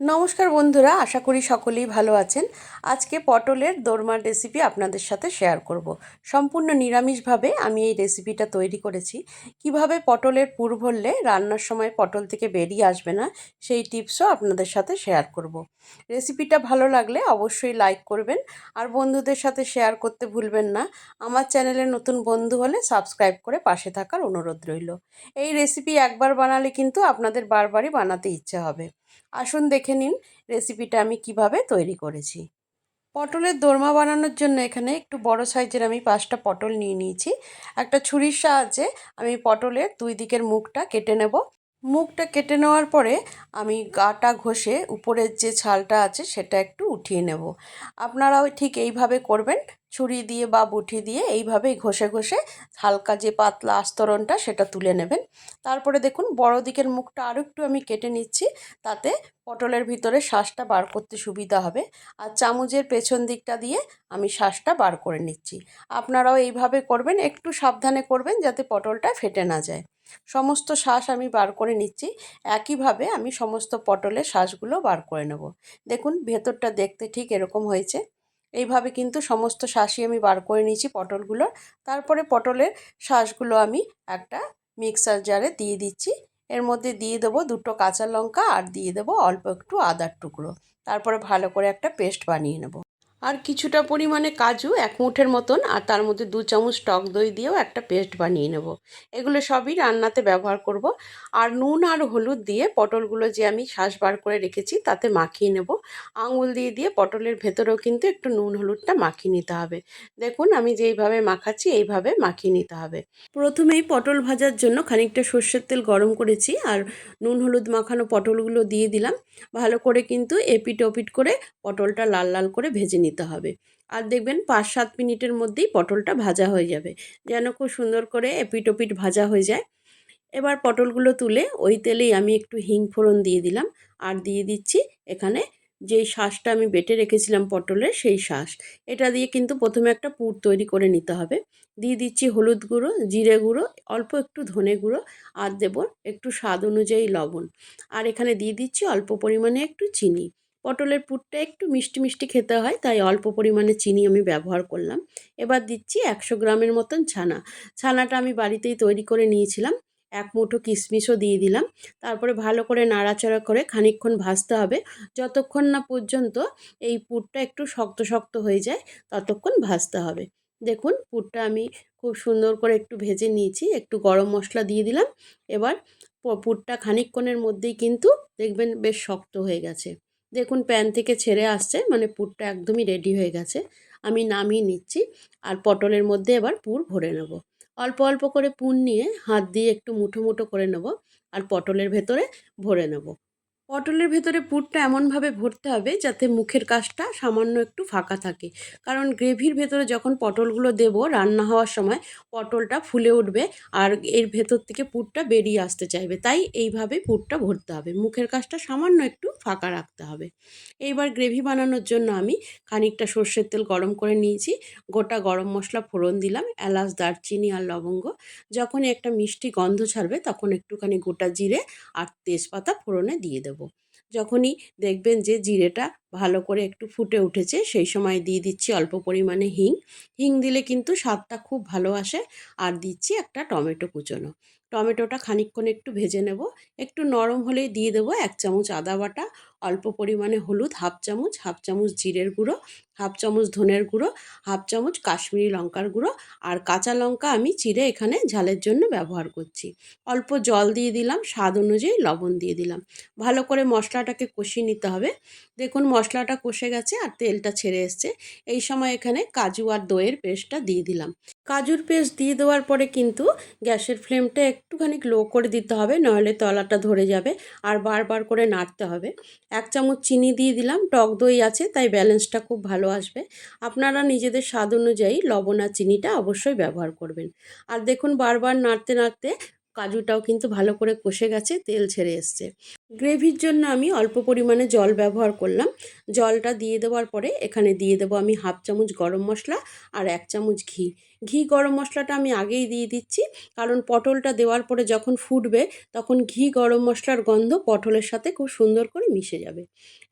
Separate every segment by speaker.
Speaker 1: নমস্কার বন্ধুরা, আশা করি সকলেই ভালো আছেন। আজকে পটলের দোরমার রেসিপি আপনাদের সাথে শেয়ার করব। সম্পূর্ণ নিরামিষভাবে আমি এই রেসিপিটা তৈরি করেছি। কীভাবে পটলের পুর ভরলে রান্নার সময় পটল থেকে বেরিয়ে আসবে না, সেই টিপসও আপনাদের সাথে শেয়ার করব। রেসিপিটা ভালো লাগলে অবশ্যই লাইক করবেন আর বন্ধুদের সাথে শেয়ার করতে ভুলবেন না। আমার চ্যানেলে নতুন বন্ধু হলে সাবস্ক্রাইব করে পাশে থাকার অনুরোধ রইল। এই রেসিপি একবার বানালে কিন্তু আপনাদের বারবারই বানাতে ইচ্ছে হবে। আসুন দেখে নিন রেসিপিটা আমি কীভাবে তৈরি করেছি। পটলের দোরমা বানানোর জন্য এখানে একটু বড় সাইজের আমি পাঁচটা পটল নিয়ে নিয়েছি। একটা ছুরির সাহায্যে আমি পটলের দুই দিকের মুখটা কেটে নেব। মুখটা কেটে নেওয়ার পরে আমি গাটা ঘষে উপরের যে ছালটা আছে সেটা একটু উঠিয়ে নেব। আপনারাও ঠিক এইভাবে করবেন। ছুরি দিয়ে বা বুটি দিয়ে এইভাবেই ঘষে ঘষে হালকা যে পাতলা আস্তরণটা সেটা তুলে নেবেন। তারপরে দেখুন, বড় দিকের মুখটা আরও একটু আমি কেটে নিচ্ছি, তাতে পটলের ভিতরে শ্বাসটা বার করতে সুবিধা হবে। আর চামচের পেছন দিকটা দিয়ে আমি শ্বাসটা বার করে নিচ্ছি। আপনারাও এইভাবে করবেন, একটু সাবধানে করবেন যাতে পটলটা ফেটে না যায়। সমস্ত শ্বাস আমি বার করে নিচ্ছি, একইভাবে আমি সমস্ত পটলের শ্বাসগুলো বার করে নেব। দেখুন, ভেতরটা দেখতে ঠিক এরকম হয়েছে। এইভাবে কিন্তু সমস্ত শাঁসই আমি বার করে নিয়েছি পটলগুলোর। তারপরে পটলের শাঁসগুলো আমি একটা মিক্সার জারে দিয়ে দিচ্ছি। এর মধ্যে দিয়ে দেবো দুটো কাঁচা লঙ্কা আর দিয়ে দেবো অল্প একটু আদার টুকরো। তারপরে ভালো করে একটা পেস্ট বানিয়ে নেব। আর কিছুটা পরিমাণে কাজু, এক মুঠের মতন, আর তার মধ্যে দু চামচ টক দই দিয়েও একটা পেস্ট বানিয়ে নেব। এগুলো সবই রান্নাতে ব্যবহার করব। আর নুন আর হলুদ দিয়ে পটলগুলো যে আমি শ্বাস বার করে রেখেছি, তাতে মাখিয়ে নেব। আঙুল দিয়ে দিয়ে পটলের ভেতরেও কিন্তু একটু নুন হলুদটা মাখিয়ে নিতে হবে। দেখুন, আমি যেইভাবে মাখাচ্ছি, এইভাবে মাখিয়ে নিতে হবে। প্রথমেই পটল ভাজার জন্য খানিকটা সর্ষের তেল গরম করেছি, আর নুন হলুদ মাখানো পটলগুলো দিয়ে দিলাম। ভালো করে কিন্তু এপিট ওপিট করে পটলটা লাল লাল করে ভেজে নিতে হবে। আর দেখবেন পাঁচ সাত মিনিটের মধ্যেই পটলটা ভাজা হয়ে যাবে। যেন খুব সুন্দর করে এপিট ওপিট ভাজা হয়ে যায়। এবার পটলগুলো তুলে ওই তেলেই আমি একটু হিং ফোড়ন দিয়ে দিলাম। আর দিয়ে দিচ্ছি এখানে যেই শাঁসটা আমি বেটে রেখেছিলাম পটলের সেই শাঁস। এটা দিয়ে কিন্তু প্রথমে একটা পুর তৈরি করে নিতে হবে। দিয়ে দিচ্ছি হলুদ গুঁড়ো, জিরে গুঁড়ো, অল্প একটু ধনে গুঁড়ো আর দেবো একটু স্বাদ অনুযায়ী লবণ। আর এখানে দিয়ে দিচ্ছি অল্প পরিমাণে একটু চিনি। পটলের পুরটা একটু মিষ্টি মিষ্টি খেতে হয়, তাই অল্প পরিমাণে চিনি আমি ব্যবহার করলাম। এবার দিচ্ছি একশো গ্রামের মতন ছানা। ছানাটা আমি বাড়িতেই তৈরি করে নিয়েছিলাম, এক মুঠো কিশমিশও দিয়ে দিলাম। তারপরে ভালো করে নাড়াচাড়া করে খানিকক্ষণ ভাজতে হবে। যতক্ষণ না পর্যন্ত এই পুরটা একটু শক্ত শক্ত হয়ে যায়, ততক্ষণ ভাজতে হবে। দেখুন, পুরটা আমি খুব সুন্দর করে একটু ভেজে নিয়েছি, একটু গরম মশলা দিয়ে দিলাম। এবার পুরটা খানিকক্ষণের মধ্যেই কিন্তু দেখবেন বেশ শক্ত হয়ে গেছে। দেখুন, প্যান থেকে ছেড়ে আসছে মানে পুরটা একদমই রেডি হয়ে গেছে। আমি নামিয়ে নিচ্ছি আর পটলের মধ্যে এবার পুর ভরে নেব। অল্প অল্প করে পুর নিয়ে হাত দিয়ে একটু মুঠো মুঠো করে নেব আর পটলের ভেতরে ভরে নেব। পটলের ভেতরে পুরটা এমনভাবে ভরতে হবে যাতে মুখের কাজটা সামান্য একটু ফাঁকা থাকে। কারণ গ্রেভির ভেতরে যখন পটলগুলো দেব রান্না হওয়ার সময় পটলটা ফুলে উঠবে আর এর ভেতর থেকে পুরটা বেরিয়ে আসতে চাইবে। তাই এইভাবে পুরটা ভরতে হবে। মুখের কাজটা সামান্য একটু ফাঁকা রাখতে হবে। এইবার গ্রেভি বানানোর জন্য আমি খানিকটা সর্ষের তেল গরম করে নিয়েছি। গোটা গরম মশলা ফোড়ন দিলাম, এলাচ, দারচিনি আর লবঙ্গ। যখনই একটা মিষ্টি গন্ধ ছাড়বে তখন একটুখানি গোটা জিরে আর তেজপাতা ফোড়নে দিয়ে দেবো। যখনই দেখবেন যে জিরেটা ভালো করে একটু ফুটে উঠেছে, সেই সময় দিয়ে দিচ্ছি অল্প পরিমাণে হিং। হিং দিলে কিন্তু স্বাদটা খুব ভালো আসে আর দিচ্ছি একটা টমেটো কুচোনো। টমেটোটা খানিকক্ষণ একটু ভেজে নেব। একটু নরম হলেই দিয়ে দেবো এক চামচ আদা বাটা, অল্প পরিমাণে হলুদ হাফ চামচ হাফ চামচ জিরের গুঁড়ো, হাফ চামচ ধনের গুঁড়ো, হাফ চামচ কাশ্মীরি লঙ্কার গুঁড়ো আর কাঁচা লঙ্কা আমি চিড়ে এখানে ঝালের জন্য ব্যবহার করছি। অল্প জল দিয়ে দিলাম, স্বাদ অনুযায়ী লবণ দিয়ে দিলাম। ভালো করে মশলাটাকে কষিয়ে নিতে হবে। দেখুন মশলাটা কষে গেছে আর তেলটা ছেড়ে এসছে। এই সময় এখানে কাজু আর দইয়ের পেস্টটা দিয়ে দিলাম। কাজুর পেস্ট দিয়ে দেওয়ার পরে কিন্তু গ্যাসের ফ্লেমটা একটুখানি লো করে দিতে হবে নাহলে তলাটা ধরে যাবে আর বারবার করে নাড়তে হবে। এক চামচ চিনি দিয়ে দিলাম, টক দই আছে তাই ব্যালেন্সটা খুব ভালো আসবে। আপনারা নিজেদের স্বাদ অনুযায়ী লবণ আর চিনিটা অবশ্যই ব্যবহার করবেন। আর দেখুন বারবার নাড়তে নাড়তে কাজুটাও কিন্তু ভালো করে কষে গেছে, তেল ছেড়ে এসছে। গ্রেভির জন্য আমি অল্প পরিমাণে জল ব্যবহার করলাম। জলটা দিয়ে দেওয়ার পরে এখানে দিয়ে দেবো আমি হাফ চামচ গরম মশলা আর এক চামচ ঘি। ঘি গরম মশলাটা আমি আগেই দিয়ে দিচ্ছি, কারণ পটলটা দেওয়ার পরে যখন ফুটবে তখন ঘি গরম মশলার গন্ধ পটলের সাথে খুব সুন্দর করে মিশে যাবে।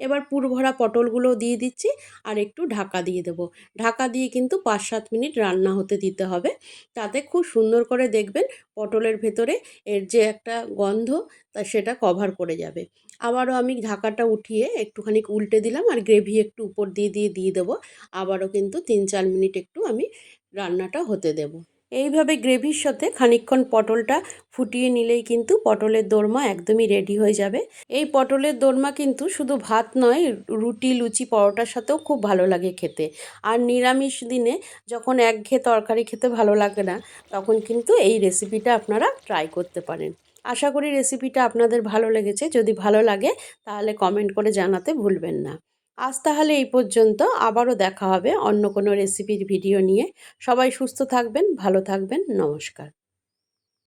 Speaker 1: এবার পুরভরা পটলগুলো দিয়ে দিচ্ছি আর একটু ঢাকা দিয়ে দেবো। ঢাকা দিয়ে কিন্তু পাঁচ সাত মিনিট রান্না হতে দিতে হবে। তাতে খুব সুন্দর করে দেখবেন পটলের ভেতরে এর যে একটা গন্ধ, তা সেটা কভার করে যাবে। আবারও আমি ঢাকাটা উঠিয়ে একটুখানি উল্টে দিলাম আর গ্রেভি একটু উপর দিয়ে দিয়ে দিয়ে দেবো। আবারও কিন্তু তিন চার মিনিট একটু আমি রান্নাটা হতে দেবো। এইভাবে গ্রেভির সাথে খানিকক্ষণ পটলটা ফুটিয়ে নিলেই কিন্তু পটলের দোরমা একদমই রেডি হয়ে যাবে। এই পটলের দোরমা কিন্তু শুধু ভাত নয়, রুটি, লুচি, পরোটার সাথেও খুব ভালো লাগে খেতে। আর নিরামিষ দিনে যখন একঘেয়ে তরকারি খেতে ভালো লাগে না, তখন কিন্তু এই রেসিপিটা আপনারা ট্রাই করতে পারেন। আশা করি রেসিপিটা আপনাদের ভালো লেগেছে। যদি ভালো লাগে, তাহলে কমেন্ট করে জানাতে ভুলবেন না। আজ তাহলে এই পর্যন্ত। আবারও দেখা হবে অন্য কোনো রেসিপির ভিডিও নিয়ে। সবাই সুস্থ থাকবেন, ভালো থাকবেন, নমস্কার।